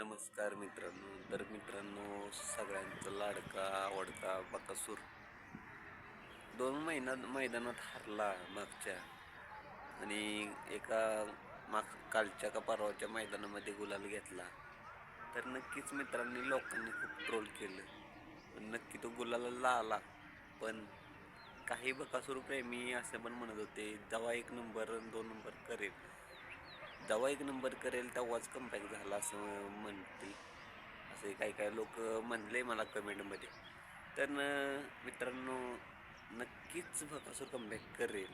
नमस्कार मित्रांनो. तर मित्रांनो सगळ्यांचा लाडका आवडता बकासूर. दोन महिन्यात मैदानात हरला मागच्या. आणि एका माग कालच्या का परवाच्या मैदानामध्ये गुलाल घेतला. तर नक्कीच मित्रांनी लोकांनी खूप ट्रोल केलं. पण नक्की तो गुलाला आला पण काही बकासूर प्रेमी असे पण म्हणत होते जवा एक नंबर दोन नंबर करेल. जेव्हा एक नंबर करेल तेव्हाच कमबॅक झाला असं म्हणते असे काही काही लोक म्हणले मला कमेंटमध्ये तर मित्रांनो नक्कीच बकासूर कमबॅक करेल.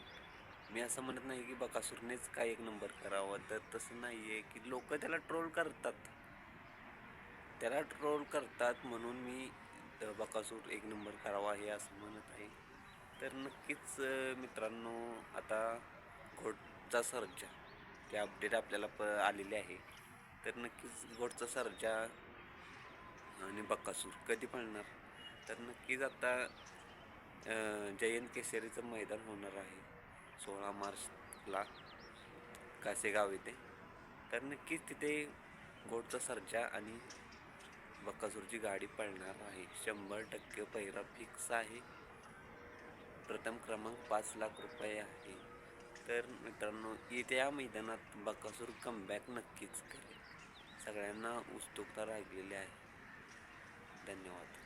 मी असं म्हणत नाही की बकासूरनेच काय एक नंबर करावा तर तसं नाही आहे की लोक त्याला ट्रोल करतात. त्याला ट्रोल करतात म्हणून मी बकासूर एक नंबर करावा हे असं म्हणत आहे. तर नक्कीच मित्रांनो आता घोटचा सर्जा. ते अपडेट आपल्याला प आलेले आहे. तर नक्कीच गोडचा सरजा आणि बक्कासूर कधी पळणार? तर नक्कीच आता जयंत केसरीचं मैदान होणार आहे सोळा मार्चला कासेगाव येथे. तर नक्कीच तिथे गोडचा सरजा आणि बक्कासूरची गाडी पळणार आहे. शंभर टक्के पहिरा फिक्स आहे. प्रथम क्रमांक पाच लाख रुपये आहे. तर मित्रांनो येत्या मैदानात बकासूर कमबॅक नक्कीच करेल. सगळ्यांना उत्सुकता राहिलेली आहे. धन्यवाद.